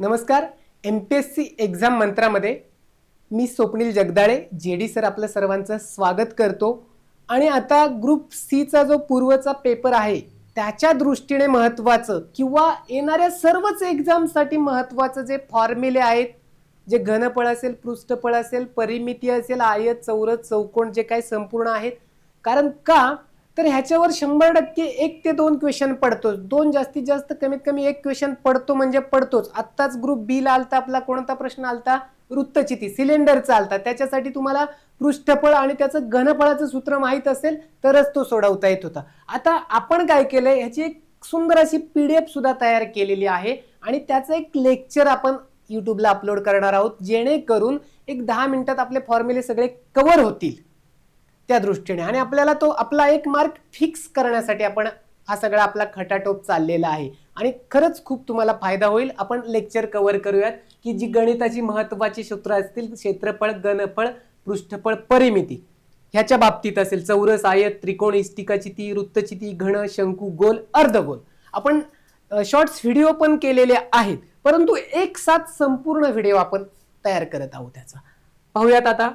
नमस्कार M P S C exam मंत्रामध्ये मी Swapnil Jagdale J D sir आपलं सर्वांचं स्वागत करतो. आणि आता ग्रुप सीचा जो पूर्वचा पेपर आहे त्याच्या दृष्टीने महत्त्वाचं किंवा येणाऱ्या सर्वच एक्झामसाठी महत्त्वाचं जे फॉर्म्युले आहेत जे घनफळ असेल पृष्ठफळ असेल परिमिती असेल आयत चौरस चौकोन जे काही संपूर्ण आहेत कारण का? तर ह्याच्यावर शंभर टक्के एक ते दोन क्वेश्चन पडतोच. दोन जास्तीत जास्त कमीत कमी एक क्वेश्चन पडतो म्हणजे पडतोच. आत्ताच ग्रुप बी ला आलता आपला कोणता प्रश्न आलता? वृत्तचिती सिलेंडरचा आलता. त्याच्यासाठी तुम्हाला पृष्ठफळ आणि त्याचं घनफळाचं सूत्र माहीत असेल तरच तो सोडवता येत होता. आता आपण काय केलंय? ह्याची एक सुंदर अशी पीडीएफ सुद्धा तयार केलेली आहे आणि त्याचं एक लेक्चर आपण युट्यूबला अपलोड करणार आहोत जेणेकरून एक दहा मिनिटात आपले फॉर्म्युले सगळे कव्हर होतील. त्या दृष्टीने. आणि आपल्याला तो आपला एक मार्क फिक्स करण्यासाठी आपण हा सगळा आपला खटाटोप चाललेला आहे. आणि खरंच खूप तुम्हाला फायदा होईल. आपण लेक्चर कव्हर करूयात की जी गणिताची महत्वाची सूत्र असतील क्षेत्रफळ घनफळ पृष्ठफळ परिमिती ह्याच्या बाबतीत असेल. चौरस आयत त्रिकोण इष्टिकाचिती वृत्तचिती घन शंकू गोल अर्धगोल. आपण शॉर्ट्स व्हिडिओ पण केलेले आहेत. परंतु एक साथ संपूर्ण व्हिडिओ आपण तयार करत आहोत त्याचा. पाहूयात आता.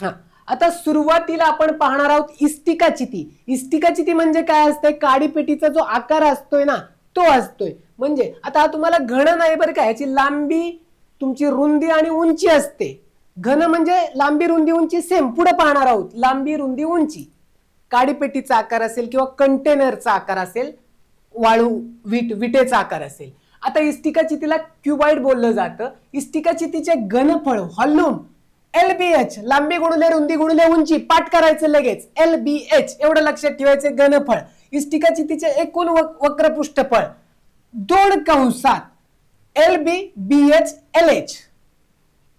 हा. आता सुरुवातीला आपण पाहणार आहोत इस्टिका चिती. इस्टिका चिती म्हणजे काय असतंय? काडीपेटीचा जो आकार असतोय ना तो असतोय. म्हणजे आता तुम्हाला घन नाही बरं का ह्याची लांबी तुमची रुंदी आणि उंची असते. घन म्हणजे लांबी रुंदी उंची सेम पुढे पाहणार आहोत. लांबी रुंदी उंची. काडीपेटीचा आकार असेल किंवा कंटेनरचा आकार असेल वाळू विट विटेचा आकार असेल. आता इस्टिका चितीला क्युबाईड बोललं जातं. इस्टिका चितीचे घनफळ व्हॉल्यूम एल बी एच लांबी गुणुले रुंदी गुणुले उंची पाठ करायचं लगेच. एल बी एच एवढं लक्षात ठेवायचे घनफळ. इष्टिकाची तिचे एकूण वक्र पृष्ठफळ दोन कंसात L B B H L H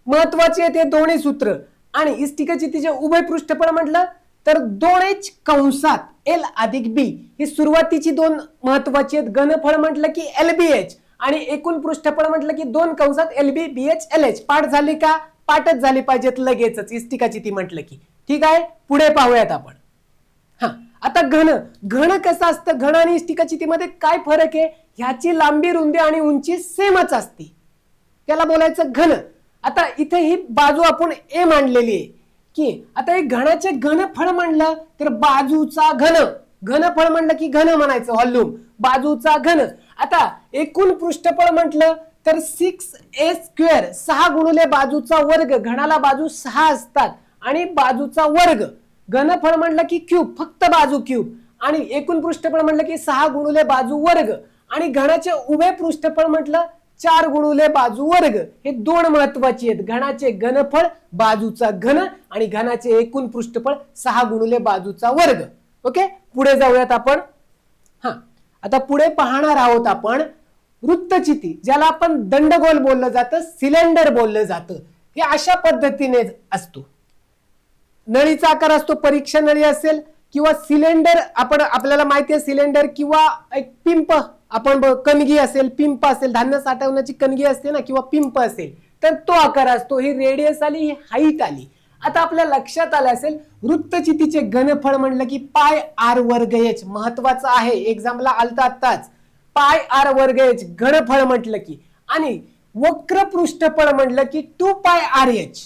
महत्त्वाचे आहेत हे दोन्ही सूत्र. आणि इष्टिकाची तिचे उभय पृष्ठफळ म्हटलं तर दोन एच कंसात एल अधिक बी. ही सुरुवातीची दोन महत्वाची आहेत. घनफळ म्हटलं की एल बी एच आणि एकूण पृष्ठफळ म्हटलं की दोन कंसात L B B H L H पाठ झाली का? पाठच झाले पाहिजेत लगेचच. इष्टिका चिती म्हटलं की. ठीक आहे? पुढे पाहूयात आपण. हा आता घन. घन कसं असतं? घन आणि इष्टिका चितीमध्ये काय फरक आहे? ह्याची लांबी रुंदी आणि उंची सेमच असते. त्याला बोलायचं घन. आता इथे ही बाजू आपण ए मांडलेली आहे. की आता हे घनाचे घनफळ म्हणलं तर बाजूचा घन. घनफळ म्हणलं की घन म्हणायचं व्हॉल्यूम बाजूचा घन. आता एकूण पृष्ठफळ म्हटलं तर सिक्स ए स्क्वेअर सहा गुणुले बाजूचा वर्ग घनाला बाजू सहा असतात. आणि बाजूचा वर्ग घनफळ म्हणलं की क्यूब फक्त बाजू क्यूब आणि एकूण पृष्ठफळ म्हटलं की सहा गुणुले बाजू वर्ग. आणि घनाचे उभे पृष्ठफळ म्हटलं चार गुणुले बाजू वर्ग. हे दोन महत्वाची आहेत. घनाचे घनफळ बाजूचा घन आणि घनाचे एकूण पृष्ठफळ सहा गुणुले बाजूचा वर्ग. ओके? पुढे जाऊयात आपण. हा. आता पुढे पाहणार आहोत आपण वृत्तचिती ज्याला आपण दंडगोल बोललं जातं सिलेंडर बोललं जातं हे अशा पद्धतीने असतो. नळीचा आकार असतो परीक्षा नळी असेल किंवा सिलेंडर आपण आपल्याला माहिती आहे सिलेंडर किंवा एक पिंप आपण कणगी असेल पिंप असेल धान्य साठवण्याची कणगी असते ना किंवा पिंप असेल तर तो आकार असतो ही रेडियस आली ही हाईट आली. आता आपल्या लक्षात आलं असेल वृत्तचितीचे घनफळ म्हणलं की पाय आर वर्ग एच महत्वाचं आहे एक्झामला आलता आत्ताच. पाय आर वर्ग एच घनफळ म्हटलं की आणि वक्र पृष्ठफळ म्हटलं की टू पाय आर एच.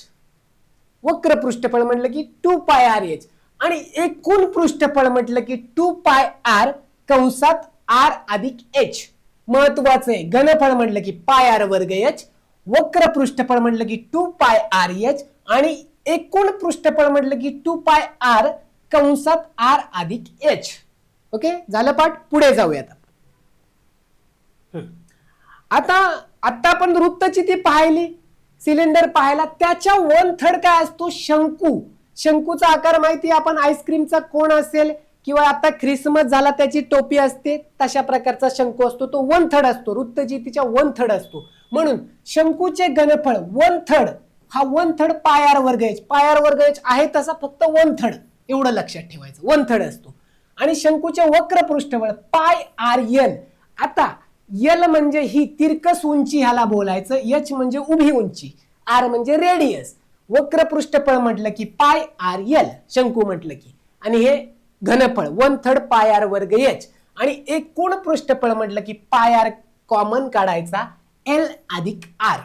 वक्र पृष्ठफळ म्हटलं की टू पाय आर एच. आणि एकूण पृष्ठफळ म्हटलं की टू पाय आर कंसात आर अधिक एच. महत्वाचं आहे घनफळ म्हटलं की पाय आर वर्ग एच वक्र पृष्ठफळ म्हटलं की टू पाय आर एच आणि एकूण पृष्ठफळ म्हटलं की टू पाय आर कंसात आर अधिक एच. ओके? झालं पाठ? पुढे जाऊयात आता आता आपण वृत्तचिती पाहिली. सिलेंडर पाहायला त्याच्या वन थर्ड काय असतो? शंकू. शंकूचा आकार माहिती आपण आईस्क्रीमचा कोण असेल किंवा आता ख्रिसमस झाला त्याची टोपी असते तशा प्रकारचा शंकू असतो. तो वन थर्ड असतो वृत्तचितीच्या वन थर्ड असतो. म्हणून शंकूचे घनफळ वन थर्ड हा वन थर्ड पायार वर्ग एच पायार वर्ग एच आहे तसा फक्त वन थर्ड. एवढं लक्षात ठेवायचं. वन थर्ड असतो. आणि शंकूचे वक्र पृष्ठबळ पाय आर यल आता यल म्हणजे ही तिरकस उंची ह्याला बोलायचं यच म्हणजे उभी उंची आर म्हणजे रेडियस वक्र पृष्ठफळ म्हटलं की पाय आर यल शंकू म्हटलं की. आणि हे घनफळ वन थर्ड पाय आर वर्ग एच आणि एकूण पृष्ठफळ म्हटलं की पाय आर कॉमन काढायचा एल अधिक आर.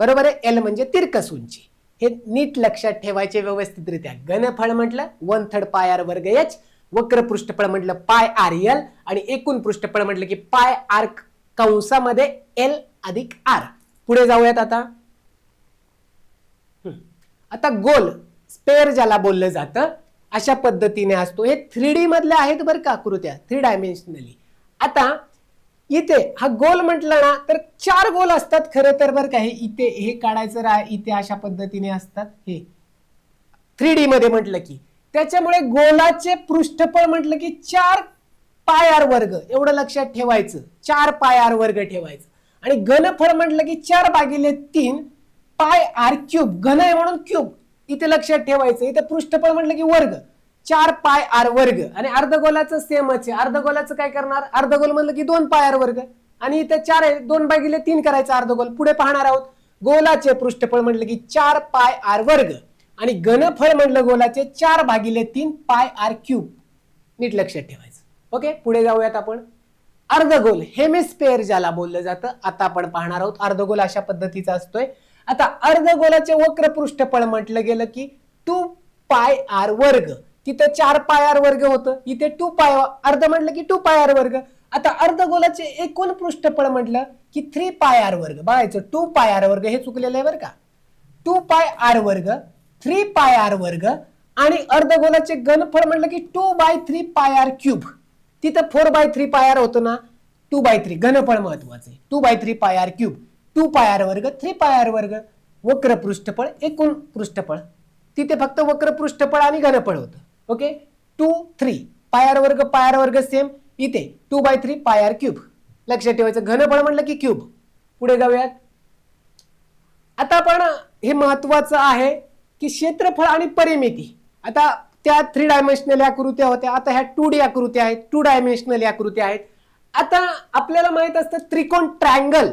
बरोबर आहे? एल म्हणजे तिरकस उंची. हे नीट लक्षात ठेवायचे व्यवस्थितरित्या. घनफळ म्हटलं वन थर्ड पाय आर वर्ग एच वक्र पृष्ठफळ म्हटलं पाय आर एल आणि एकूण पृष्ठफळ म्हटलं की पाय आर कंसामध्ये एल अधिक आर. पुढे जाऊयात आता. हम्म. आता गोल स्पेअर ज्याला बोललं जातं अशा पद्धतीने असतो. हे थ्री डी मधल्या आहेत बरं का आकृत्या थ्री डायमेन्शनली. आता इथे हा गोल म्हटलं ना तर चार गोल असतात खरं तर बरं का. हे इथे हे काढायचं राह इथे अशा पद्धतीने असतात. हे. थ्री डी मध्ये म्हटलं की त्याच्यामुळे गोलाचे पृष्ठफळ म्हटलं की चार पाय आर वर्ग. एवढं लक्षात ठेवायचं. चार पाय आर वर्ग ठेवायचं. आणि घनफळ म्हटलं की चार भागिले तीन पाय आर क्यूब. घन आहे म्हणून क्यूब. इथे लक्षात ठेवायचं. इथे पृष्ठफळ म्हटलं की वर्ग. चार पाय आर वर्ग. आणि अर्धगोलाचं सेमच आहे. अर्धगोलाचं काय करणार? अर्धगोल म्हणलं की दोन पाय आर वर्ग. आणि इथे चार आहे. दोन भागिले तीन करायचं अर्धगोल. पुढे पाहणार आहोत. गोलाचे पृष्ठफळ म्हटलं की चार पाय आर वर्ग. आणि घनफळ म्हटलं गोलाचे चार भागिले तीन पाय आर क्यूब. नीट लक्षात ठेवायचं. ओके? पुढे जाऊयात आपण. अर्धगोल हेमिस्पेअर ज्याला बोललं जातं आता आपण पाहणार आहोत. अर्धगोल अशा पद्धतीचा असतोय. आता अर्धगोलाचे वक्र पृष्ठफळ म्हटलं गेलं की टू पाय आर वर्ग. तिथं चार पाय आर वर्ग होतं. इथे टू पाय अर्ध म्हटलं की टू पाय आर वर्ग. आता अर्धगोलाचे एकूण पृष्ठफळ म्हटलं की थ्री पाय आर वर्ग. बघायचं टू पाय आर वर्ग हे चुकलेलं आहे बरं का. टू पाय आर वर्ग थ्री पाय आर वर्ग आणि अर्धगोलाचे घनफळ म्हटलं की two by three pi R cube. तिथं four by three pi R होतं ना? Two by three. घनफळ महत्वाचं आहे. Two by three pi R cube. Two pi R वर्ग थ्री पाय आर वर्ग. वक्र पृष्ठफळ एकूण पृष्ठफळ. तिथे फक्त वक्र पृष्ठफळ आणि घनफळ होतं. Okay? Two three. Pi r वर्ग पायर वर्ग सेम. इथे two by three pi r cube. लक्षात ठेवायचं. घनफळ म्हटलं की क्यूब. पुढे जाऊयात. आता आपण हे महत्वाचं आहे. की क्षेत्रफळ आणि परिमिती. आता त्या थ्री डायमेन्शनल आकृत्या होत्या आता ह्या टू डी आकृत्या आहेत टू डायमेन्शनल आकृत्या आहेत. आता आपल्याला माहीत असतं त्रिकोण ट्रँगल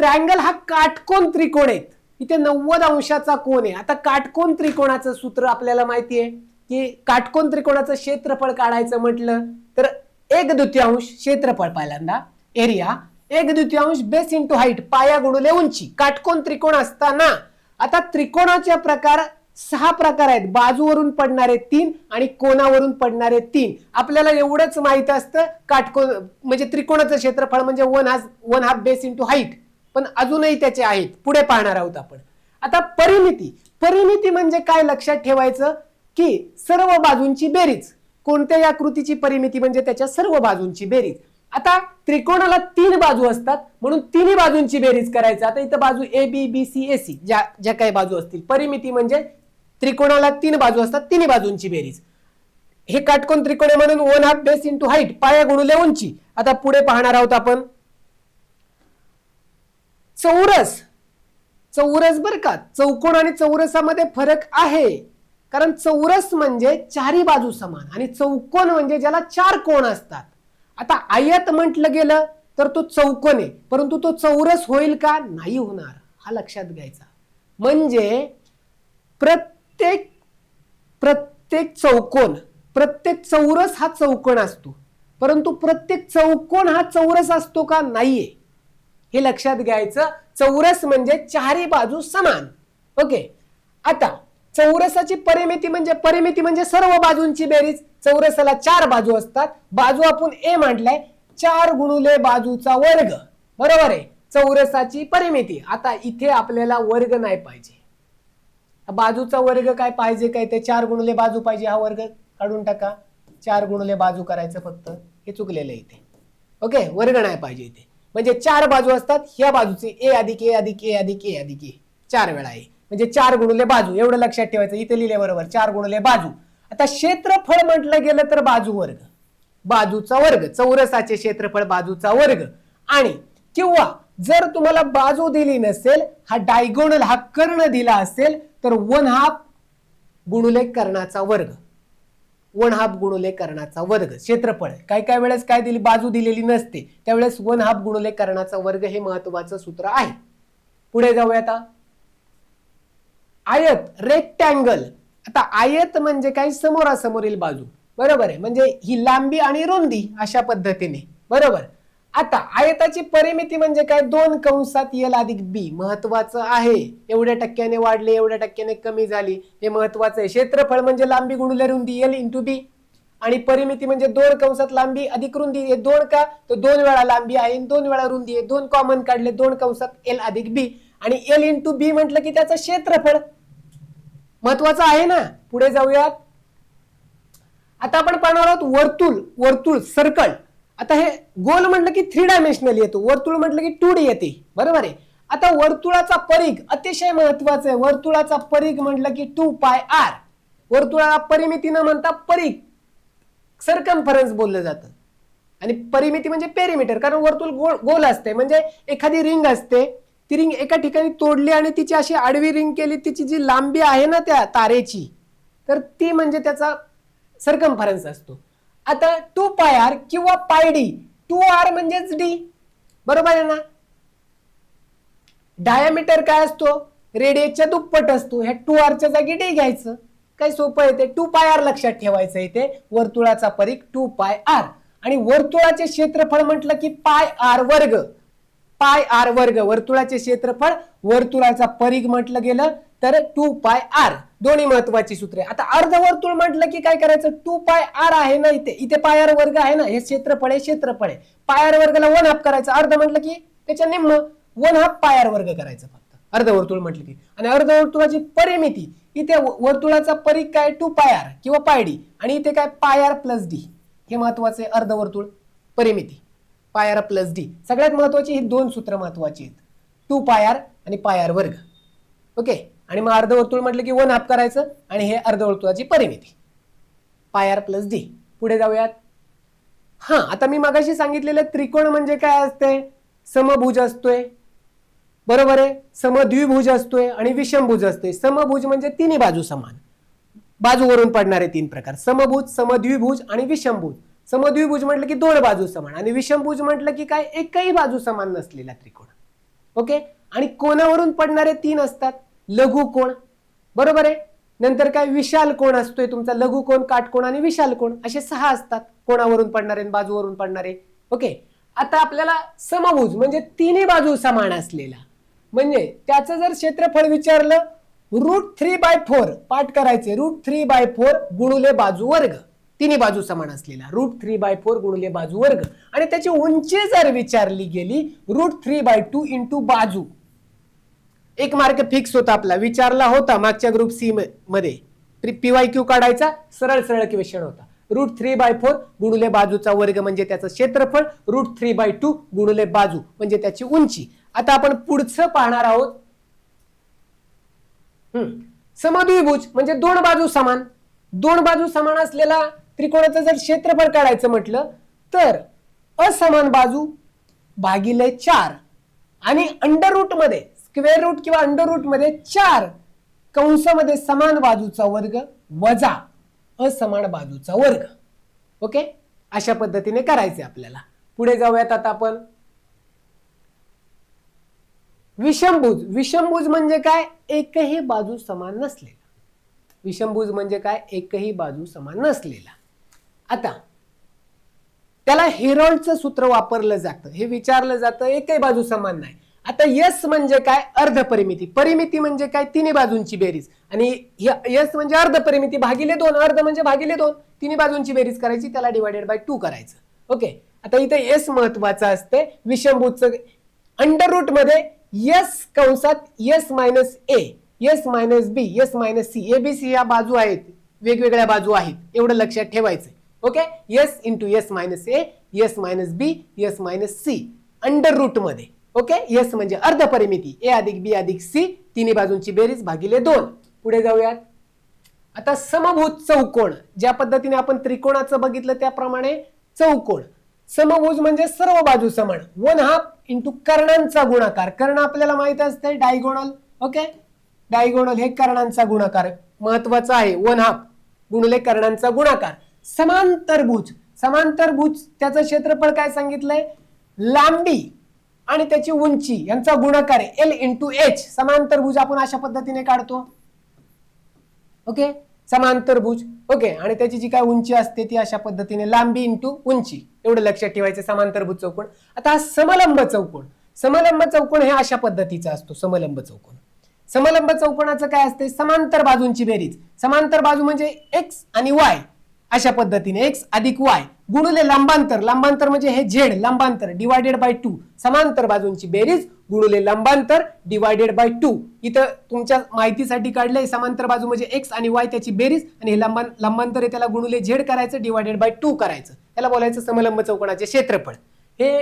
ट्रँगल हा काटकोन त्रिकोण आहेत. इथे नव्वद अंशाचा कोण आहे. आता काटकोन त्रिकोणाचं सूत्र आपल्याला माहिती आहे की काटकोन त्रिकोणाचं क्षेत्रफळ काढायचं म्हटलं तर एक द्वितीयांश क्षेत्रफळ पहिल्यांदा एरिया एक द्वितीयांश बेस इंटू हाईट पाया गुणुले उंची. काटकोन त्रिकोण असताना आता त्रिकोणाचे प्रकार सहा प्रकार आहेत. बाजूवरून पडणारे तीन आणि कोणावरून पडणारे तीन. आपल्याला एवढंच माहीत असतं काटकोन म्हणजे त्रिकोणाचं क्षेत्रफळ म्हणजे one half one half base into height पण अजूनही त्याचे आहेत. पुढे पाहणार आहोत आपण. आता परिमिती. परिमिती म्हणजे काय लक्षात ठेवायचं? की सर्व बाजूंची बेरीज. कोणत्याही आकृतीची परिमिती म्हणजे त्याच्या सर्व बाजूंची बेरीज. आता त्रिकोणाला तीन बाजू असतात म्हणून तिन्ही बाजूंची बेरीज करायचं. आता इथं बाजू A B B C A C ज्या ज्या काही बाजू असतील. परिमिती म्हणजे त्रिकोणाला तीन बाजू असतात तिन्ही बाजूंची बेरीज. हे काटकोन त्रिकोण आहे म्हणून one half base into height पाया गुणुले उंची. आता पुढे पाहणार आहोत आपण. चौरस. चौरस बर का चौकोन आणि चौरसामध्ये फरक आहे. कारण चौरस म्हणजे चारी बाजू समान आणि चौकोन म्हणजे ज्याला चार कोण असतात. आता आयत म्हटलं गेलं तर तो चौकोन आहे. परंतु तो चौरस होईल का? नाही होणार. हा लक्षात घ्यायचा. म्हणजे प्रत्येक प्रत्येक चौकोन प्रत्येक चौरस हा चौकोन असतो. परंतु प्रत्येक चौकोन हा चौरस असतो का? नाहीये. हे लक्षात घ्यायचं. चौरस म्हणजे चारही बाजू समान. ओके? आता चौरसाची परिमिती म्हणजे परिमिती म्हणजे सर्व बाजूंची बेरीज. चौरसाला चार बाजू असतात. बाजू आपण ए म्हटलंय चार गुणुले बाजूचा वर्ग. बरोबर आहे? चौरसाची परिमिती. आता इथे आपल्याला वर्ग नाही पाहिजे. बाजूचा वर्ग काय पाहिजे काय? ते चार गुणुले बाजू पाहिजे हा वर्ग. काढून टाका. चार गुणुले बाजू करायचं फक्त. हे चुकलेलं आहे इथे. ओके? वर्ग नाही पाहिजे इथे. म्हणजे चार बाजू असतात. ह्या बाजूचे ए अधिक ए अधिक ए अधिक ए अधिक ए. चार वेळा आहे म्हणजे चार गुणुले बाजू एवढं लक्षात ठेवायचं इथे लिहिले बरोबर चार गुणुले बाजू. आता क्षेत्रफळ म्हटलं गेलं तर बाजू वर्ग. बाजूचा वर्ग चौरसाचे क्षेत्रफळ बाजूचा वर्ग. आणि किंवा जर तुम्हाला बाजू दिली नसेल हा डायगोनल हा कर्ण दिला असेल तर वन हाफ गुणुले कर्णाचा वर्ग. वन हाफ गुणुले कर्णाचा वर्ग. क्षेत्रफळ. काय काय वेळेस काय दिली बाजू दिलेली नसते. त्यावेळेस वन हाफ गुणुले कर्णाचा वर्ग हे महत्वाचं सूत्र आहे. पुढे जाऊया आता. आयत रेक्टँगल आता आयत म्हणजे काय? समोरासमोरील बाजू. बरोबर आहे. म्हणजे ही लांबी आणि रुंदी अशा पद्धतीने. बरोबर. आता आयताची परिमिती म्हणजे काय? दोन कंसात एल अधिक बी महत्वाचं आहे. एवढ्या टक्क्याने वाढले एवढ्या टक्क्याने कमी झाली. हे महत्वाचं आहे. क्षेत्रफळ म्हणजे लांबी गुणुले रुंदी एल इंटू बी आणि परिमिती म्हणजे दोन कंसात लांबी अधिक रुंदी. हे दोन का? तर दोन वेळा लांबी आहे दोन वेळा रुंदी आहे. दोन कॉमन काढले दोन कंसात एल अधिक बी आणि एल इंटू बी म्हटलं की त्याचं क्षेत्रफळ. महत्वाचं आहे ना. पुढे जाऊयात. आता आपण पाहणार आहोत वर्तुळ वर्तुळ सर्कल आता हे गोल म्हटलं की थ्री डायमेन्शनल येतो. वर्तुळ म्हटलं की टू डी येते. बरोबर आहे? आता वर्तुळाचा परिघ अतिशय महत्त्वाचा आहे. वर्तुळाचा परिघ म्हटलं की टू पाय आर वर्तुळाला परिमिती न म्हणता परिघ. सरकमफरन्स बोललं जातं. आणि परिमिती म्हणजे पेरिमीटर कारण वर्तुळ गोल गोल असते. म्हणजे एखादी रिंग असते. ती रिंग एका ठिकाणी तोडली आणि तिची अशी आडवी रिंग केली तिची जी लांबी आहे ना त्या तारेची तर ती म्हणजे त्याचा सर्कम्फरन्स असतो. आता टू पाय आर किंवा पाय डी टू आर म्हणजेच डी बरोबर आहे ना? डायामीटर काय असतो? रेडियसच्या दुप्पट असतो. ह्या टू आरच्या जागी डी घ्यायचं. काय सोपं आहे ते? टू पाय आर लक्षात ठेवायचं इथे वर्तुळाचा परीख टू पाय आर आणि वर्तुळाचे क्षेत्रफळ म्हटलं की पाय आर वर्ग. पाय आर वर्ग वर्तुळाचे क्षेत्रफळ वर्तुळाचा परिघ म्हटलं गेलं तर टू पाय आर. दोन्ही महत्वाची सूत्रे. आता अर्धवर्तुळ म्हटलं की काय करायचं? टू पाय आर आहे ना इथे. इथे पाय आर वर्ग आहे ना. हे क्षेत्रफळ आहे क्षेत्रफळ आहे. पाय आर वर्गाला वन हाफ करायचं. अर्ध म्हटलं की त्याच्या निम्म वन हाफ पाय आर वर्ग करायचं फक्त. अर्धवर्तुळ म्हटलं की. आणि अर्धवर्तुळाची परिमिती इथे वर्तुळाचा परिघ काय? टू पाय आर किंवा पाय डी. आणि इथे काय? पाय आर प्लस डी हे महत्त्वाचे अर्धवर्तुळ परिमिती. पाय आर प्लस डी. सगळ्यात महत्वाची ही दोन सूत्र महत्वाची आहेत. टू पाय आर आणि पाय आर वर्ग. ओके? आणि मग अर्धवर्तुळ म्हटलं की वन हाफ करायचं आणि हे अर्धवर्तुळाची परिमिती. पाय आर प्लस डी. पुढे जाऊयात. हा आता मी मगाशी सांगितलेलं त्रिकोण म्हणजे काय असते? समभुज असतोय. बरोबर आहे? समद्विभुज असतोय आणि विषमभुज असतोय. समभुज म्हणजे तिन्ही बाजू समान. बाजूवरून पडणारे तीन प्रकार. समभुज समद्विभुज आणि विषमभुज. समद्विभुज म्हटलं की दोन बाजू समान आणि विषमभुज म्हटलं की काय? एकही बाजू समान नसलेला त्रिकोण. ओके? आणि कोणावरून पडणारे तीन असतात? लघु कोण. बरोबर आहे? नंतर काय विशाल कोण असतोय तुमचा? लघु कोण काटकोण आणि विशाल कोण? असे सहा असतात. कोणावरून पडणारे आणि बाजूवरून पडणारे. ओके? आता आपल्याला समभुज म्हणजे तिन्ही बाजू समान असलेला. म्हणजे त्याचं जर क्षेत्रफळ विचारलं रूट थ्री बाय फोर पाठ करायचे. रूट थ्री बाय फोर गुणुले बाजू वर्ग. तिन्ही बाजू समान असलेला. रूट थ्री बाय फोर गुणले बाजू वर्ग. आणि त्याची उंची जर विचारली गेली root three by two into बाजू. एक मार्क फिक्स होता आपला. विचारला होता मागच्या ग्रुप सी मध्ये. पीवाय क्यू काढायचा. सरळ सरळ क्वेश्चन होता. रूट थ्री बाय फोर गुणुले बाजूचा वर्ग म्हणजे त्याचं क्षेत्रफळ. रूट थ्री बाय टू गुणुले बाजू म्हणजे त्याची उंची. आता आपण पुढचं पाहणार आहोत. हम्म. समद्विभुज म्हणजे दोन बाजू समान. दोन बाजू समान असलेला त्रिकोणाचं जर क्षेत्रफळ काढायचं म्हटलं तर असमान बाजू भागिले चार. आणि अंडर स्क्वेअर रूट किंवा अंडर चार कंसामध्ये समान बाजूचा वर्ग वजा असमान बाजूचा वर्ग. ओके? अशा पद्धतीने करायचे आपल्याला. पुढे जाऊयात आता आपण. विषमभुज. विषमभुज म्हणजे काय? एकही बाजू समान नसलेला. विषमभुज म्हणजे काय? एकही बाजू समान नसलेला. आता त्याला हेरॉल्डचं सूत्र वापरलं जातं. हे विचारलं जातं एकही बाजू समान नाही. आता यस म्हणजे काय? अर्ध परिमिती परिमिती म्हणजे काय? तिन्ही बाजूंची बेरीज. आणि यस म्हणजे अर्ध परिमिती भागिले दोन अर्ध म्हणजे भागिले दोन. तिन्ही बाजूंची बेरीज करायची त्याला डिवायडेड बाय टू करायचं. ओके आता इथे एस महत्वाचं असते. विषमभूतचं अंडर रूटमध्ये यस कंसात S minus A S minus B S minus C A B C या बाजू आहेत. वेगवेगळ्या बाजू आहेत. एवढं लक्षात ठेवायचं okay? S into S minus A S minus B S minus C under रूटमध्ये. Okay? S म्हणजे अर्ध परिमिती. ए अधिक बी अधिक सी तिन्ही बाजूंची बेरीज भागिले दोन. पुढे जाऊयात. आता समभूत चौकोण. ज्या पद्धतीने आपण त्रिकोणाचं बघितलं त्याप्रमाणे चौकोण. समभुज म्हणजे सर्व बाजू समान. वन हाफ इंटू कर्णांचा गुणाकार. कर्ण आपल्याला माहीत असते डायगोनल ओके? डायगोनल हे कर्णांचा गुणाकार महत्त्वाचा आहे. वन हाफ गुणले कर्णांचा गुणाकार. समांतरभुज. समांतरभुज त्याचं क्षेत्रफळ काय सांगितलंय? लांबी आणि त्याची उंची यांचा गुणाकार एल इंटू एच समांतरभुज आपण अशा पद्धतीने काढतो. ओके समांतरभुज. ओके आणि त्याची जी काय उंची असते ती अशा पद्धतीने लांबी इंटू उंची. एवढं लक्षात ठेवायचं समांतरभुज चौकोन. आता हा समलंब चौकोन. समलंब चौकोन हे अशा पद्धतीचा असतो. समलंब चौकोन. समलंब चौकोनाचं काय असते? समांतर बाजूंची बेरीज. समांतर बाजू म्हणजे एक्स आणि वाय अशा पद्धतीने एक्स अधिक वाय गुणुले लंबांतर. लंबांतर म्हणजे हे झेड लंबांतर डिवायडेड बाय टू समांतर बाजूंची बेरीज गुणुले लंबांतर डिवायडेड बाय टू इथं तुमच्या माहितीसाठी काढलंय समांतर बाजू म्हणजे एक्स आणि वाय त्याची बेरीज आणि हे लांबां लंबांतर आहे त्याला गुणुले झेड करायचं डिवायडेड बाय टू करायचं. त्याला बोलायचं समलंब चौकोनाचे क्षेत्रफळ. हे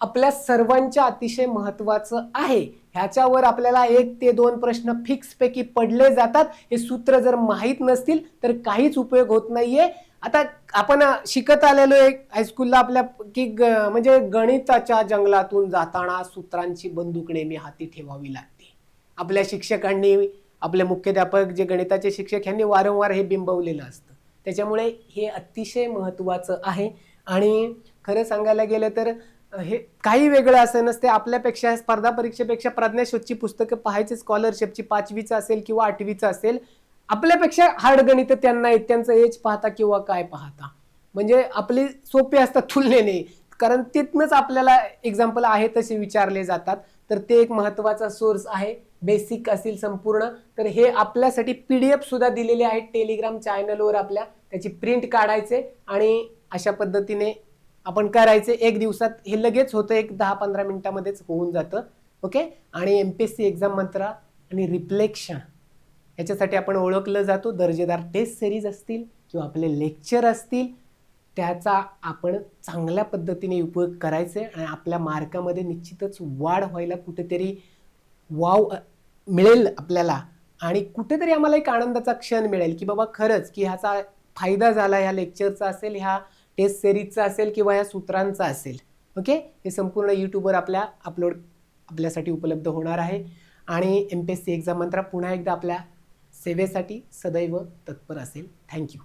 आपल्या सर्वांच्या अतिशय महत्वाचं आहे. ह्याच्यावर आपल्याला एक ते दोन प्रश्न फिक्सपैकी पडले जातात. हे सूत्र जर माहीत नसतील तर काहीच उपयोग होत नाहीये. आता आपण शिकत आलेलो एक हायस्कूलला आपल्या की ग- म्हणजे गणिताच्या जंगलातून जाताना सूत्रांची बंदूक नेहमी हाती ठेवावी लागते. आपल्या शिक्षकांनी आपले मुख्याध्यापक जे गणिताचे शिक्षक यांनी वारंवार हे बिंबवलेलं असतं. त्याच्यामुळे हे अतिशय महत्त्वाचं आहे. आणि खरं सांगायला गेलं तर हे काही वेगळं असं नसते आपल्यापेक्षा स्पर्धा परीक्षेपेक्षा प्रज्ञाशोधची पुस्तकं पाहायची स्कॉलरशिपची पाचवीचं असेल किंवा आठवीचं असेल आपल्यापेक्षा हार्ड गणित त्यांना आहेत त्यांचं एज पाहता किंवा काय पाहता. म्हणजे आपली सोपे असतात तुलनेने. कारण तिथनंच आपल्याला एक्झाम्पल आहे तसे विचारले जातात. तर ते एक महत्त्वाचा सोर्स आहे. बेसिक असेल संपूर्ण. तर हे आपल्यासाठी पी डी एफ सुद्धा दिलेले आहेत टेलिग्राम चॅनलवर आपल्या. त्याची प्रिंट काढायचे आणि अशा पद्धतीने आपण करायचे एक दिवसात हे लगेच होतं एक दहा पंधरा मिनिटामध्येच होऊन जातं ओके? आणि M P S C exam Mantra आणि रिफ्लेक्शन याच्यासाठी आपण ओळखलं जातो. दर्जेदार टेस्ट सिरीज असतील किंवा आपले लेक्चर असतील त्याचा आपण चांगल्या पद्धतीने उपयोग करायचे आणि आपल्या मार्कामध्ये निश्चितच वाढ व्हायला कुठेतरी वाव मिळेल आपल्याला. आणि कुठेतरी आम्हाला एक आनंदाचा क्षण मिळेल की बाबा खरंच की ह्याचा फायदा झाला ह्या लेक्चरचा असेल ह्या टेस्ट सिरीजचा असेल किंवा या सूत्रांचा असेल. ओके हे संपूर्ण यूट्यूबवर आपल्या अपलोड आपल्यासाठी उपलब्ध होणार आहे. आणि M P S C exam Mantra पुन्हा एकदा आपल्या सेवेसाठी सदैव तत्पर असेल. थँक्यू